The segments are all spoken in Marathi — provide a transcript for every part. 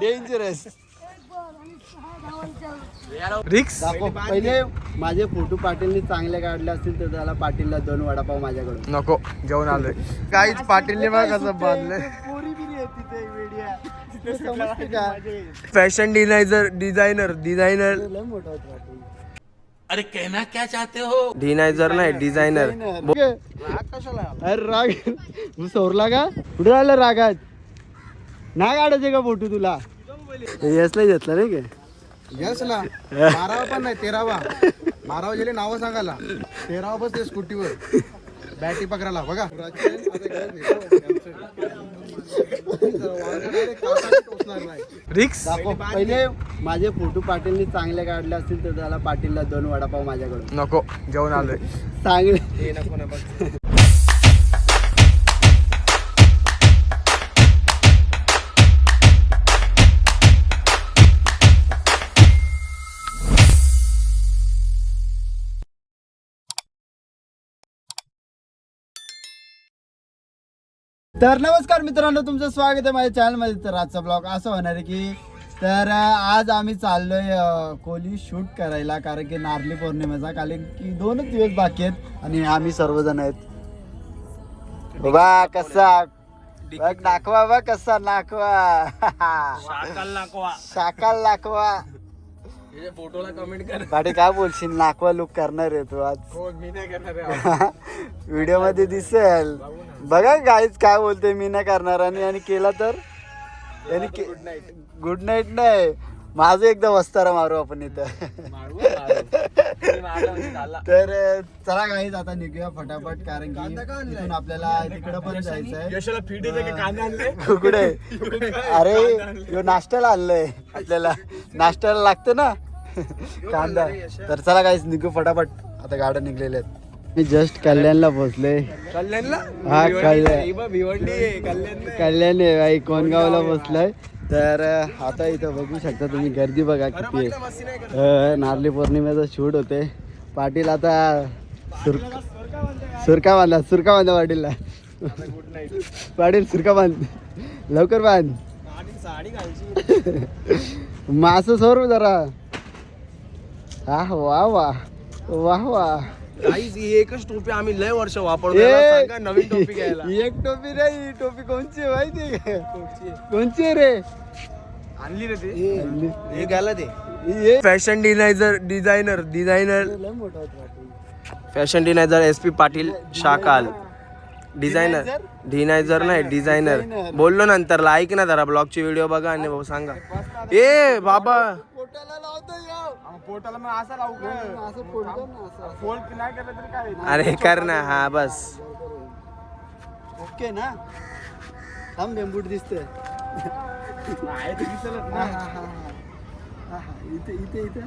डेंजरस रिक्स? पहिले माझे फोटो पाटीलनी चांगले काढले असतील तर त्याला पाटीलला दोन वडापाव माझ्याकडून. नको जेवण आलोय. काहीच पाटीलने बघ कसं बांधलंय. फॅशन डिझायझर डिझायनर डिझायनर लय मोठा होता पाटील डिझायझर नाही डिझायनर अरे राग. तू सोरला का? कुठे राहिला रागात? नाही काढायचे का फोटो तुला? यसला घेतला नाही का. यसला बारावा पण नाही तेरावा. बारावा गेले नावं सांगायला. तेरावा बसते स्कूटीवर. बॅटी पकडायला बघा. रिक्स. पहिले माझे फोटो पाटीलनी चांगले काढले असतील तर त्याला पाटीलला दोन वडापाव माझ्याकडून. नको जेवण आलोय. चांगले. तर नमस्कार मित्रांनो तुमचं स्वागत आहे माझ्या चॅनलमध्ये तर आजचा ब्लॉग असं होणार आहे की तर आज आम्ही चाललोय अं, कोहली शूट करायला कारण की नारली पौर्णिमेचा कारण की दोनच दिवस बाकी आहेत आणि आम्ही सर्वजण आहेत. वा कसा बघ नाकवा बघ कसा नाकवा शाकाल नाकवा फोटोला कमेंट कर. पाठी काय बोलशील? नाकवा लुक करणार आहे तू आज. हो मी नाही करणार व्हिडिओ मध्ये दिसेल. बघा गाईच काय बोलते मी नाही करणार. आणि आणि केला तर? यांनी गुड नाईट नाही. माझं एकदा वस्तारा मारू आपण इथं. तर चला गाईज आता निघूया फटाफट कारण की इथून आपल्याला तिकडं पण जायचं आहे. यशाला फीड येते कांदा आणले कुकडे अरे यो नाश्त्याला आणलंय आपल्याला. नाश्त्याला लागतं ना? कांदा. तर चला काहीच निघू फटाफट. आता गाड्या निघलेल्या आहेत. मी जस्ट कल्याणला पोहोचले कल्याणला? हा कल्याण भिवंडी कल्याण कल्याण आहे भाई कोणगावला पोहोचलोय. तर आता इथं बघू शकता तुम्ही गर्दी बघा किती आहे. पौर्णिमेचं शूट होते. पाटील आता सुर सुरका बांधला सुरका बांधा पाटीलला. पाटील सुरका बांध लवकर बांध मास सोर जरा. हा वा वा. वा वा. काहीच ही एकच टोपी आम्ही लय वर्ष वापरतो याला सांगा नवीन टोपी घ्यायला. ही एक टोपी नाही ही टोपी कोणची आहे माहिती आहे का? कोणची आहे? रे? आणली रे ते. ही- घ्यायला ते ही- फॅशन डिझायझर डिझायनर डिझायनर लय मोठा होता Patil. Fashion designer S P Patil Shakal. Designer डिझायझर नाही डिझायनर बोललो नंतर ऐक ना जरा ब्लॉगची व्हिडिओ बघा आणि भाऊ सांगा. ए बाबा. पोटाला लावतो ह्यो. पोटाला मग असा लावू का? असं फोडतो ना, असं, असं. फोल्ड नाही केलं तरी काय? अरे कर ना हा बस. ओके ना? थांब बेंबूट दिसतोय. आहे ते दिसलच हा, ना. हा, हा, हा. हा, हा. इथे इथे इथे.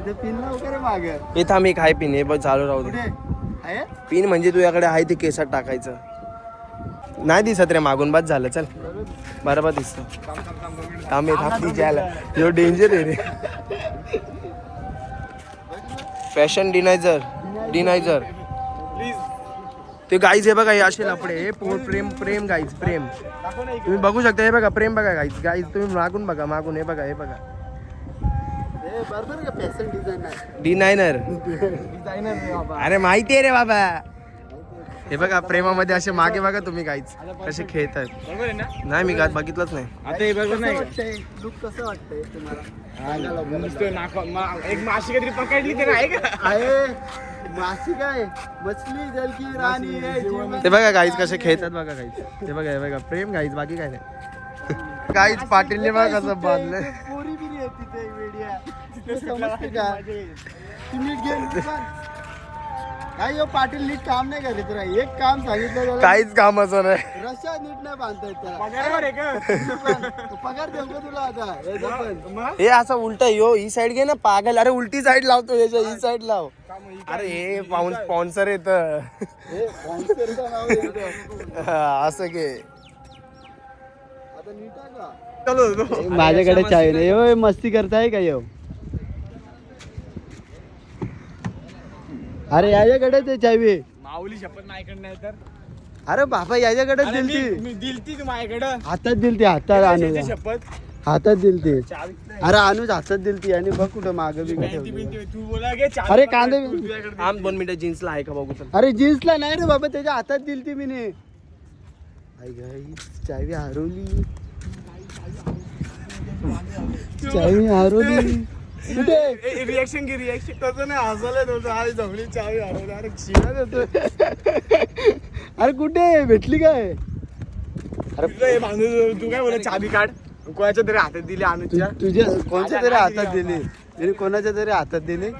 इथे पिन लावू का रे माग. इथं आम्ही काय पिन हे बघ चालू राहू दे. कुठे? आहे? पिन म्हणजे तुझ्याकडे आहे ते केसात टाकायचं. नाही दिसत रे मागून बस झालं चल. बरोबर दिसत. थांबे थांबती जायला यो डेंजर आहे रे. फॅशन डिनायझर डिनायझर ते गाईज हे बघा हे असे लपडे हे प्रेम प्रेम गाईज प्रेम तुम्ही बघू शकता हे बघा प्रेम बघा गाईज गाईज तुम्ही मागून बघा मागून हे बघा हे बघा. डिनायनर अरे माहिती आहे रे बाबा. हे बघा प्रेमामध्ये असे मागे बघा तुम्ही काहीच कसे खेळत आहेत. नाही मी काय बघितलंच नाही. आता हे कसं नाही लुक कसं वाटतंय तुम्हाला? एक माशी काहीतरी पकडली तर आहे का? मासी काय? मछली राणी है ते बघा गाईज कसे खेळतात बघा गाईज ते बघा हे बघा प्रेम गाईज बाकी काय नाही. गाईज पाटीलने बघा कसं बांधलंय. पोरी बिरी आहे तिथे वेड्या का ती नीट घे काय हो पाटील नीट काम नाही करीत रे. एक काम सांगितलं त्याला. काहीच कामाचं नाही. रशा नीट नाही बांधता येत त्याला. पगारवर आहे का? तू पण, पगार देऊ का तुला आता? हे जा पण. हे असं उलट यो ही साईड घे ना पागल. अरे उलटी साईड लावतो याच्या ही साईड लाव. अरे हे पाऊन स्पॉन्सर येत. हे sponsor चं नाव आहे इथं. असं घे. आता नीट आहे का? माझ्याकडे चाय नाही. मस्ती करताय का येऊ अरे याच्याकडे ते चावी. माऊली शपथ नाही कडे नाही तर. अरे बाबा याच्याकडे दिलती. मी दिलती माझ्याकडं. हातात दिलती हातात अनुज शपथ. हातात दिलती. अरे अनुज हातात दिलती आणि बघ कुठं माग बी ठेवली. तू बोला गे अरे कांदे आम दोन मिनिटं जीन्सला आहे का बघू चल अरे जीन्सला नाही रे बाबा त्याच्या हातात दिलती मी ने आई गाई चावी हरवली. चावी हरवली. रिएक्शन घे रिएक्शन तसं नाही हसलं तुझं आज जमली चावी हरवली अरे शिवा देतो अरे कुठे भेटली काय? अरे माणूस तू काय बोला चाबी काढ. कोणाच्या तरी हातात दिली अनुजच्या तुझ्या कोणत्या तरी हातात दिली? तिने कोणाच्या तरी हातात दिली?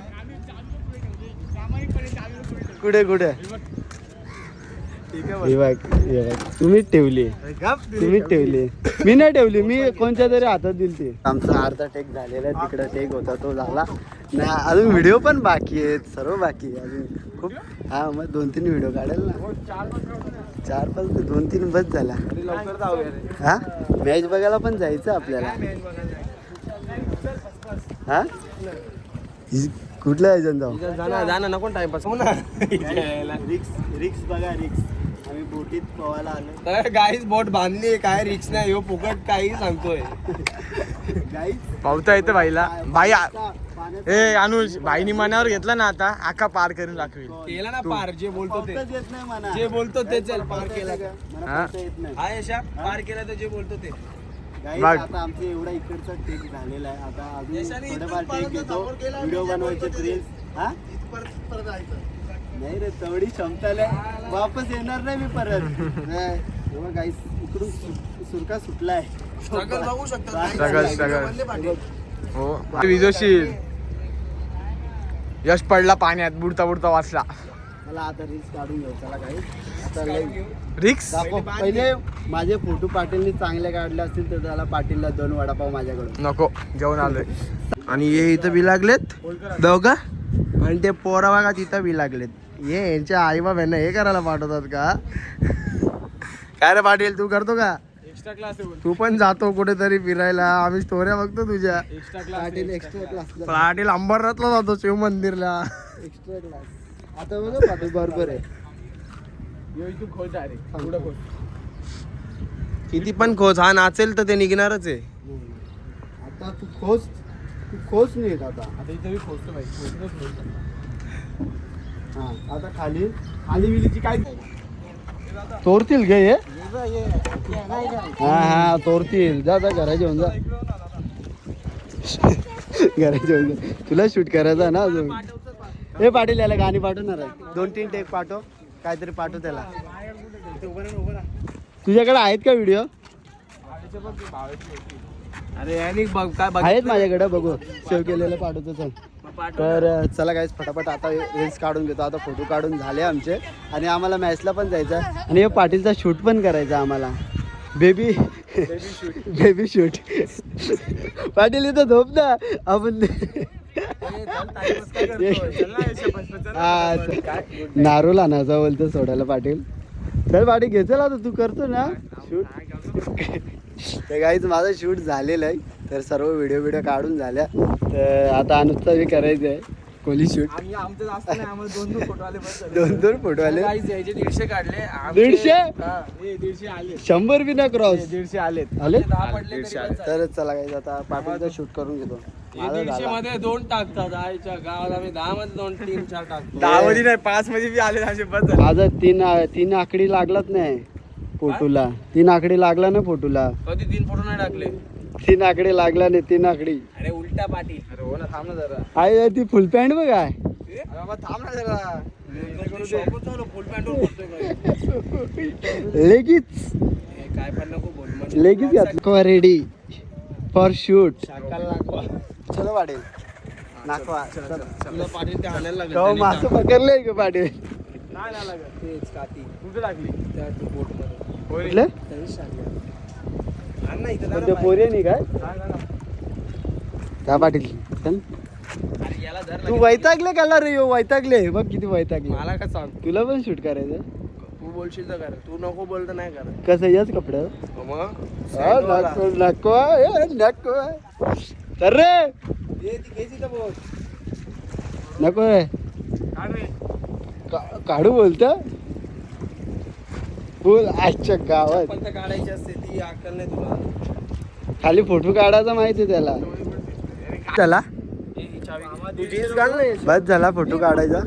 कुठे कुठे? हे बघ हे बघ तुम्हीच ठेवली तुम्हीच ठेवली मी नाही ठेवली मी कोणत्या तरी हातात दिली ती आमचा अर्धा टेक झालेला आहे तिकडे टेक होता तो झाला नाही अजून व्हिडिओ पण बाकी आहेत सर्व बाकी आहे अजून. खूप हा मग दोन तीन व्हिडिओ काढेल ना. चार पाच ते दोन तीन बस झाला. लवकर जाऊया रे. हा? मॅच बघायला पण जायचं आपल्याला. हा? कुठल्या जाऊ जाणार जाणार नको टाइमपास हो ना. रिक्स रिक्स बघा रिक्स. आम्ही बोटीत पोहायला आलो. गाईच बोट बांधली काय रिक्स नाही हो फुकट काही सांगतोय. गाईच पावता येतं बाईला. बाई आ- ए अनुज बाईनी मनावर घेतला ना आता आका पार करून दाखवेल. केला ना पार जे बोलतो ते. पावसाच येत नाही म्हणा. जे बोलतो ते चल पार केला. का मला हा? पावसा येत नाही. हा यशा पार केला तर जे बोलतो ते. Guys, बघ. आता आमचं एवढा इकडचा टेक झालेला आहे. आता अजून यशाने थोडेफार इथून टेक परत घेतो समोर गेला व्हिडिओ बनवायचे रील्स हा? नाही रे तेवढी क्षमता नाही. वापस येणार नाही मी परत. नाही. तेव्हा गाईस इकडून सुरका सुटलाय. स्ट्रगल बघू शकता Struggle, struggle. हो विजोशील. यश पडला पाण्यात बुडता बुडता वाचला. मला आता रील्स काढून घेऊ. चला काही आता रिक्स पहिले माझे फोटो पाटीलने चांगले काढले असतील तर त्याला पाटीलला दोन वडापाव माझ्याकडून. नको जेवण आलोय. आणि हे इथं बी लागलेत. का? आणि ते पोरा बघा तिथं बी लागलेत. हे यांच्या आई बाबांना हे करायला पाठवतात का? काय रे पाटील तू करतो का? एक्स्ट्रा क्लास तू पण जातो कुठेतरी फिरायला. आम्ही स्टोऱ्या बघतो तुझ्या. Extra Patil extra class Patil अंबरनाथला जातो शिव मंदिरला. एक्स्ट्रा क्लास आता बघा पाटील बरोबर आहे. तू खोल जा रे पुढं खोल. किती पण खोच हा नाचेल तर ते निघणारच आहे. आता तू खोच तू खोच नीट आता. आता इथं. हा आता खाली खाली विलीची काय तोरतील गे हे. हा हा तोरतील. जा जा घरा जेवण जा. घरा जेवण जा. तुला शूट करायचा ना अजून? हे पाटील याला गाणी पाठवणार आहे. दोन तीन टेक पाठव. काहीतरी पाठव त्याला. तुझ्याकडे आहेत का व्हिडिओ अरे आणि बघ काय बघ आहेत माझ्याकडे बघू. सेव्ह केलेलं पाठवतो चल. तर चला गाईज फटाफट आता रील्स काढून घेतो. आता फोटो काढून झाले आमचे. आणि आम्हाला मॅचला पण जायचं आणि हे पाटीलचा शूट पण करायचा आम्हाला. बेबी बेबी शूट पाटील इथं झोप ना. आपण नारोल आणायचा बोलतो सोडायला पाटील. चल पाटील घे चल आता तू करतो ना. शूट तर काहीच माझं शूट झालेलं आहे. तर सर्व व्हिडिओ व्हिडिओ काढून झाल्या. तर आता अनुजचा बी करायचं आहे कोहली शूट आम्ही आमचं जास्त नाही आम्हाला दोन दोन फोटो आले बस झाले. दोन दोन फोटो आले Guys, याचे दीडशे काढले. आमचे- दीडशे? हा. दीडशे आले. शंभर बी ना क्रॉस दीडशे आलेत. आले दहा पडले तरी चला काही आता पाटीलचा शूट करून घेतो. हे माझा दीडशे झाला. मध्ये दोन टाकतात. आईच्या गावात आम्ही दहा मध्ये दोन तीन चार टाकतो. दहा मध्ये नाही पाच मध्ये बी आले असे बस झाले. माझा तीन तीन आकडी लागलाच नाही. फोटोला. तीन आकडी लागला ना फोटोला. कधी तीन फोटो नाही टाकले? तीन आकडे लागला नाही तीन आकडी. अरे उलटा पाटी. अरे हो ना थांब ना जरा. आहे ती फुल पॅन्ट बघा अरे बाबा थांब ना जरा. फुल बोलतोय लेगीच काय पण नको बोल म्हणजे लेगीच घातलं रेडी फॉर शूट शाकाला दाखवा चलो पाटील. चला. तुला पाटील ते आणायला लागेल कवा त्यांनी मासं पकडलंय का पाटील? नाही ना लागत तेच काठी. कुठे टाकली? त्या बोटमध्ये. होय. कुठले? त्यांनीच टाकलं. आण ना इथं कोणते पोरे नाही काय. त्या पाटील? तू. वैतागले का रे यो? वैतागले. बघ किती वैतागले. मला का सांग? तुला पण शूट करायचं तू बोलशील तर कर. तू नको बोल तर नाही कर कसं याच कपडे नको नको नको तर रे. नको? का- काढू बोलत? फुल आजच्या गावात. पण काढायची असते ती अक्कल नाही तुला. खाली फोटो काढायचा माहिती आहे त्याला. नाही बस झाला फोटो काढायचा.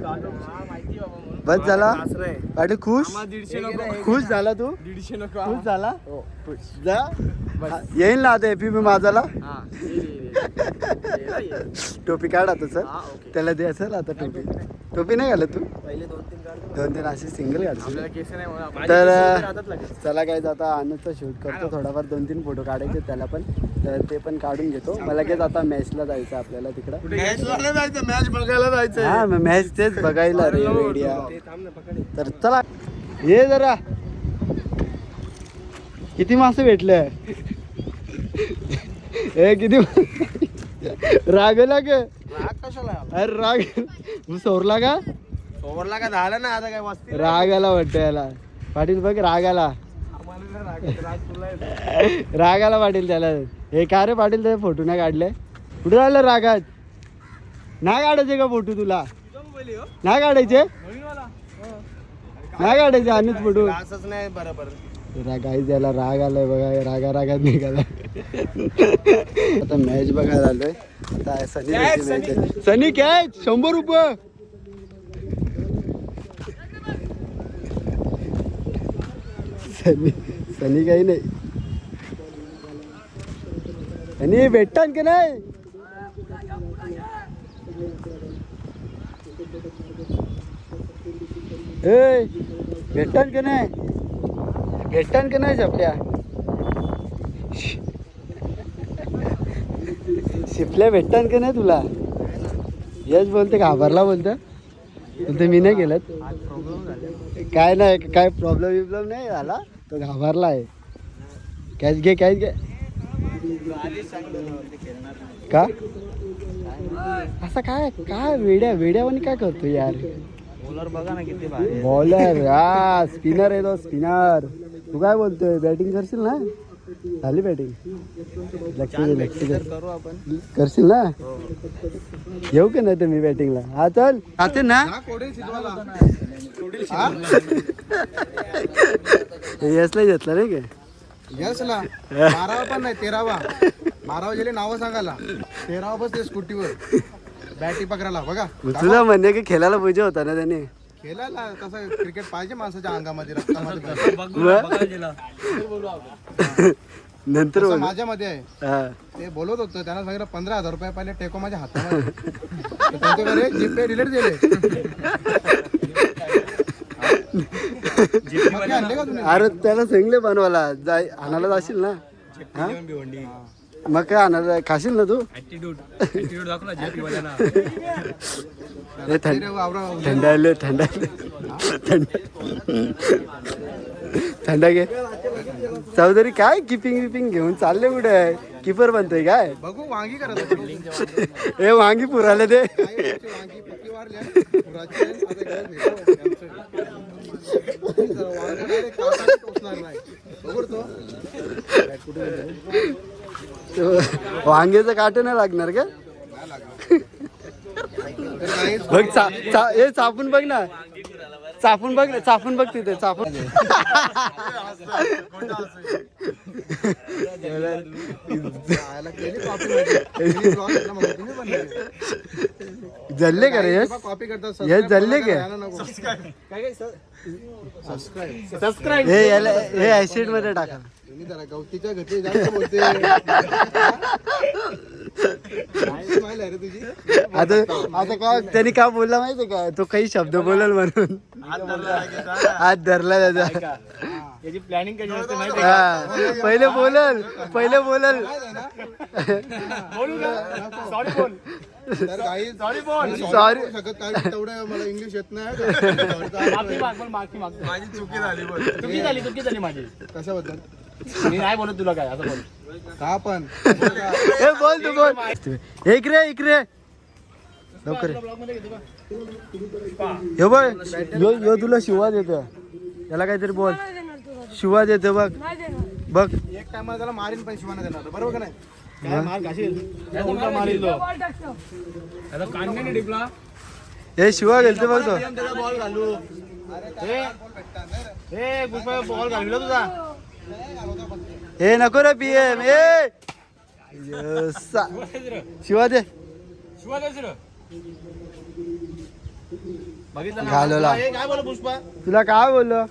बस झाला. पाटील खुश? खुश झाला तू? दीडशे नको. खुश झाला? जा. येईल ना आता एपी बी माझाला. टोपी काढ आता सर. त्याला दे असेल आता टोपी. टोपी नाही घालत तू? पहिले दोन तीन काढ दोन तीन असे सिंगल केस नाही तर चला काय आता अनुजचा शूट करतो थोडाफार. दोन तीन फोटो काढायचे त्याला पण. तर ते पण काढून घेतो. मला लगेच आता मॅचला जायचं आपल्याला तिकडं. जायचं मॅच बघायला जायचं हा मॅच तेच बघायला रे मीडिया ते थांब ना पकड. तर चला. ये जरा. किती मासे भेटले? ए किती रागला ग राग कशाला अरे राग. तू सोरला का? ओव्हरला का? झालं ना आता काय वस्ती राग आला वाटतं याला. पाटील बघ राग आला. राग आला पाटील त्याला. हे का रे पाटील ते फोटो नाही काढले? कुठे राहिलं रागात? नाही काढायचे का फोटो तुला? नाही काढायचे? नाही काढायचे आणि फोटो. असंच नाही बरोबर. रागाई त्याला राग आलाय बघा रागा रागात निघाला आता मॅच बघायला आलोय. आता सनी आहे. सनी. कॅच शंभर रुपये! सनी सनी काही नाही. सनी भेटतात की नाही? ए भेटतात की नाही? भेटतात की नाही झपल्या? शिपल्या भेटतात की नाही तुला? यश बोलते घाबरला बोलतं? बोलते मी नाही गेलत. काय नाही काय प्रॉब्लेम बिब्लेम नाही झाला. तो घाबरला आहे. कॅच घे कॅच घे. का? असं काय काय वेड्या वेड्यावानी काय करतो यार? बॉलर बघा ना किती बॉलर हा स्पिनर आहे तो स्पिनर तू काय बोलतोय? बॅटिंग करशील ना? झाली बॅटिंग लक्ष दे लक्ष दे करशील ना? येऊ का नाही तुम्ही बॅटिंगला हा चल. आते ना? यसला घेतला नाही का. यसला बारावा पण नाही तेरावा. बारावा गेले नावं सांगायला. तेरावा बस ते स्कूटीवर बॅटी पकडायला बघा. तुला म्हणणे की खेळायला पाहिजे होता ना त्याने. खेळायला तसं क्रिकेट पाहिजे माणसाच्या अंगामध्ये रक्तामध्ये नंतर तसं. माझ्यामध्ये आहे. हा. ते बोलत होतं त्यांना सांगितलं पंधरा हजार रुपये पहिले टेको माझ्या हातामध्ये. तर त्यांच्याकडे जीपे डिलीट दिले. मग आणले का तुम्ही? अरे त्याला सांगले बनवायला. जाय आणायला जाशील ना? हा? मग काय आणायला खाशील ना तू? हे थंड थंडायले थंडायले. थंड थंडा घे. चौधरी काय किपिंग विपिंग घेऊन चालले कुठे? किपर बनतोय काय? बघू वांगी करत. हे वांगी पुराले ते वांग्याचं काट नाही लागणार का? बघ चा चा- हे चापून बघ ना. चापून बघ ना चापून बघ तिथे चापून खायला केली कॉपी मध्ये. तुम्ही vlog घेतला मग तुम्ही पण नाही. जल्ले का रे यश काही कॉपी करतात हे जल्ले के सबस्क्राईब हे याला हे ऍसिडमध्ये टाका तुम्ही जरा गवतीच्या घरचे जास्त बोलते काय smile आहे रे तुझी? आता आता काय त्यांनी का बोलला माहितीये का? तो काही शब्द बोलल म्हणून. हात धरला त्याचा याची प्लॅनिंग कशी असते माहिती हा. पहिले बोलल पहिले बोलल. सॉरी बोल. सॉरी बोल. काय तेवढं मला इंग्लिश येत नाही. माफी माग पण माफी माग. माझी चुकी झाली चुकी झाली चुकी झाली माझी. कशाबद्दल? मी नाही बोलत तुला काय असं बोल. का पण? हे बोल तू बोल. इकडे इकडे लवकर ये. हे बघ यो यो तुला शिवा देतो याला काहीतरी बोल. शिवा देतो बघ. बघ. एक टायमा त्याला मारीन पण शिवाना देणार बरोबर का नाही? काय मार घाशील? उलटा मारील तो. आता कांद्याने टिपला? हे शिवा गेलते बघ तो. बॉल घालू. ए पुष्पा बॉल घालविला तुझा. हे नको रे पीएम ए यस्सा. शिवा दे बघितलं ना? घालवला. ए, काय बोल पुष्पा तुला काय बोललो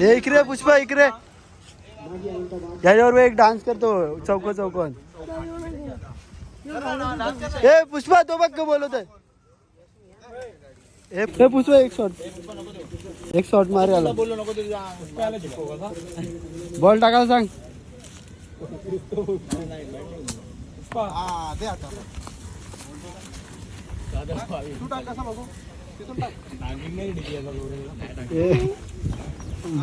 हे इकडे पुष्पा इकडे याच्यावर एक डान्स करतो चौक चौकोन ए पुष्पा तो बघ बोलत आहे ए ए, पुष्पा एक शॉट एक शॉट मारे आला बोललो नको तुझा बॉल टाकायला सांग. हा दे आता. तू टाक कसा बघू तिथून टाक. ए,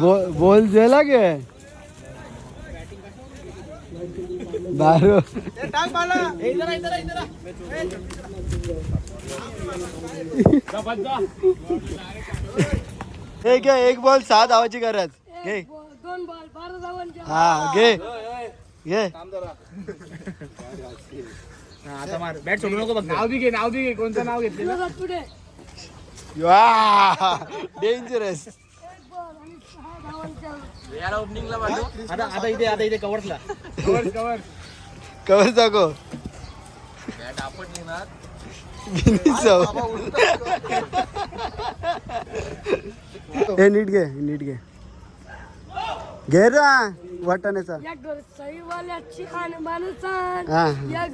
बॉल बॉल जेला गे बारो ए, टाक बाला. ए, इधर आ, इधर आ, इधर आ. हे घे एक बॉल सहा धावाची गरज. घे. दोन बॉल बारा धावांच्या. हा घे. घे. हा, आता मार. बॅट सोडू नको बघ नाव बी घे नाव बी घे. कोणतं नाव घेतलेलं विरोधात पुढे. वा डेंजरस एक बॉल आणि सहा धावांच्या. आता आता इथे आता इथे कव्हरला कव्हर कव्हर कवर जागो हे नीट घे नीट घे. घे रा वाटाण्याचा. या घर वाल्याची आणबान सांग हा. या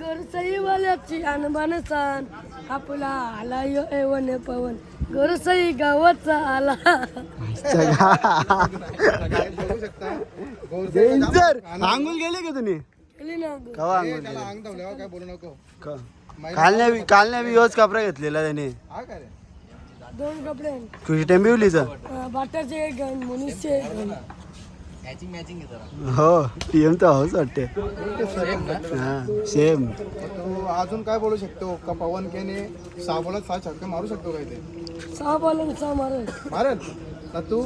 सांग आपला आला यो एवन पवन. घर सई गावाचा आला. डेंजर आंघोळ गेले का तुम्ही? केली ना गं. कवा आंघोळ त्याला गेले? अंग धावल्यावर काय बोलू नको. क- काल नाही. काल नाही योच कपडा घेतलेला त्याने. हा दोन कपडे. तुझी टेंबिवलीचा बाटाचे एक गण मुनीसचे एक. गण हो पीएम तर होच वाटते. हा सेम तो अजून काय बोलू शकतो? का पवन केने सहा बॉलात सहा छक्के मारू शकतो काय ते? सहा बॉल आणि सहा मारेल. मारेल? ना तू?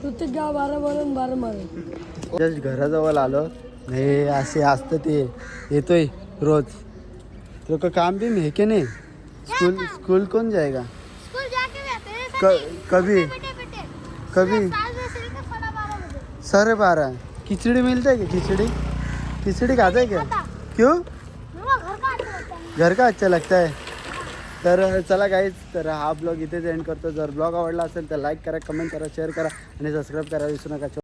प्रत्येक गाव बारा बॉल आणि बारा मारेल. जस्ट घराजवळ आलो. हे असे असतं ते. येतोय रोज. तो का काम भी है के नहीं? स्कूल स्कूल कौन जाएगा? स्कूल जाके हैं कभी? कभी? साढ़े बारह खिचड़ी मिलता है क्या? खिचड़ी? खिचड़ी खाता है क्या? क्यों? घर का अच्छा लगता है। घर का अच्छा लगता है? तर चला गाईज तर हा ब्लॉग इथेच एंड करतो जर ब्लॉग आवडला असेल तर लाईक करा कमेंट करा शेअर करा आणि सबस्क्राईब करा विसरू नका.